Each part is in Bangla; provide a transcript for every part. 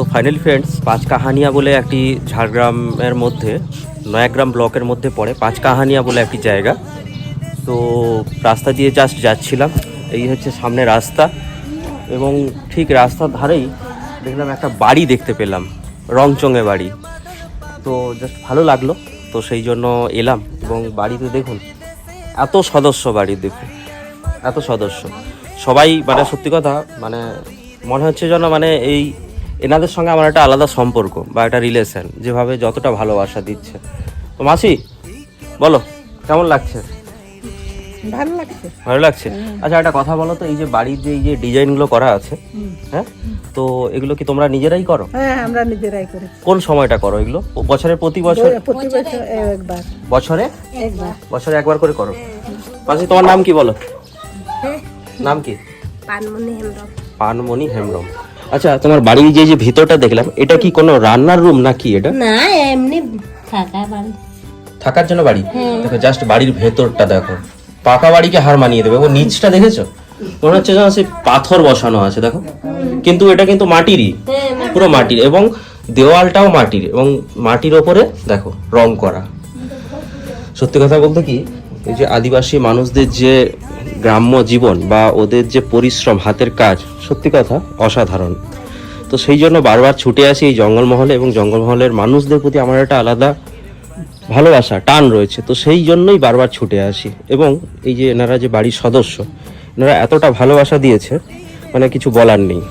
তো ফাইনালি ফ্রেন্ডস, পাঁচ কাহানিয়া বলে একটি ঝাড়গ্রামের মধ্যে, নয়াগ্রাম ব্লকের মধ্যে পড়ে, পাঁচ কাহানিয়া বলে একটি জায়গা। তো রাস্তা দিয়ে জাস্ট যাচ্ছিলাম, এই হচ্ছে সামনে রাস্তা এবং ঠিক রাস্তার ধারেই দেখলাম একটা বাড়ি দেখতে পেলাম, রংচঙে বাড়ি। তো জাস্ট ভালো লাগল, তো সেই জন্য এলাম এবং বাড়িতে দেখুন, এত সদস্য বাড়ির দেখুন, এত সদস্য। সবাই মানে সত্যি কথা মানে মনে হচ্ছে যেন মানে এই এনাদের সঙ্গে আমার একটা আলাদা সম্পর্ক বা একটা রিলেশন যেভাবে যতটা ভালোবাসা দিচ্ছে। তো মাসি বলো কেমন লাগছে? ভালো লাগছে। ভালো লাগছে? আচ্ছা একটা কথা বলো তো এই যে বাড়ির যে এই যে ডিজাইনগুলো করা আছে হ্যাঁ? তো এগুলো কি তোমরা নিজেরাই করো? হ্যাঁ আমরা নিজেরাই করি। কোন সময়টা করো এগুলো? বছরের প্রতি বছর? প্রতি বছর একবার। বছরে? একবার। বছরে একবার করে করো। মাসি তোমার নাম কি বলো? নাম কি? পানমনি হেমব্রম। পানমণি হেমব্রম। আচ্ছা তোমার বাড়ির যে যে ভিতরটা দেখলাম এটা কি কোনো রান্নার রুম নাকি এটা? না এমনি থাকা বাড়ি। থাকার জন্য বাড়ি? দেখো জাস্ট বাড়ির ভেতরটা দেখো। পাকা বাড়িকে হার মানিয়ে দেবে। ও নিচটা দেখেছ? মনে হচ্ছে যেন সে পাথর বসানো আছে দেখো। কিন্তু এটা কিন্তু মাটিরই। পুরো মাটির। এবং দেওয়ালটাও মাটির এবং মাটির ওপরে দেখো রং করা। সত্যি কথা বলতে কি এই যে আদিবাসী মানুষদের যে গ্রাম্য জীবন বা ওদের যে পরিশ্রম হাতের কাজ সত্যি কথা অসাধারণ। তো সেই জন্য বারবার ছুটে আসি এই জঙ্গলমহলে এবং জঙ্গলমহলের মানুষদের প্রতি আমার একটা আলাদা ভালোবাসা টান রয়েছে। তো সেই জন্যই বারবার ছুটে আসি এবং এই যে এনারা যে বাড়ির সদস্য এনারা এতটা ভালোবাসা দিয়েছে মানে কিছু বলার নেই।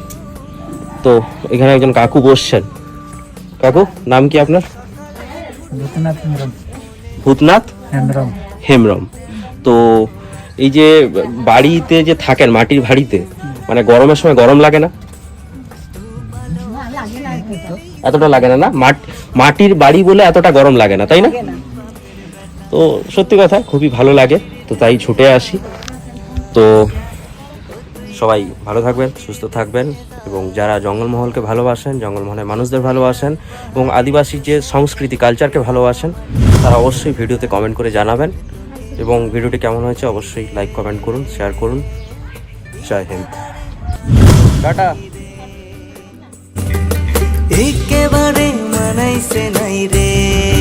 তো এখানে একজন কাকু বসছেন। কাকু নাম কি আপনার? ভূতনাথ হেমব্রম। ভূতনাথ হেমব্রম। হেমরম তো এই যে বাড়িতে যে থাকেন মাটির বাড়িতে মানে গরমের সময় গরম লাগে না? এতটা লাগে না না? মাট- মাটির বাড়ি বলে এতটা গরম লাগে না তাই না? তো সত্যি কথা খুবই ভালো লাগে তো তাই ছুটে আসি। তো সবাই ভালো থাকবেন সুস্থ থাকবেন এবং যারা জঙ্গলমহলকে ভালোবাসেন জঙ্গলমহলের মানুষদের ভালোবাসেন এবং আদিবাসী যে সংস্কৃতি কালচারকে ভালোবাসেন তারা অবশ্যই ভিডিওতে কমেন্ট করে জানাবেন। এবং ভিডিওটি কেমন হয়েছে অবশ্যই লাইক কমেন্ট করুন শেয়ার করুন। জয় হিন্দ। টাটা। একেবারে মানাইছে নাই রে।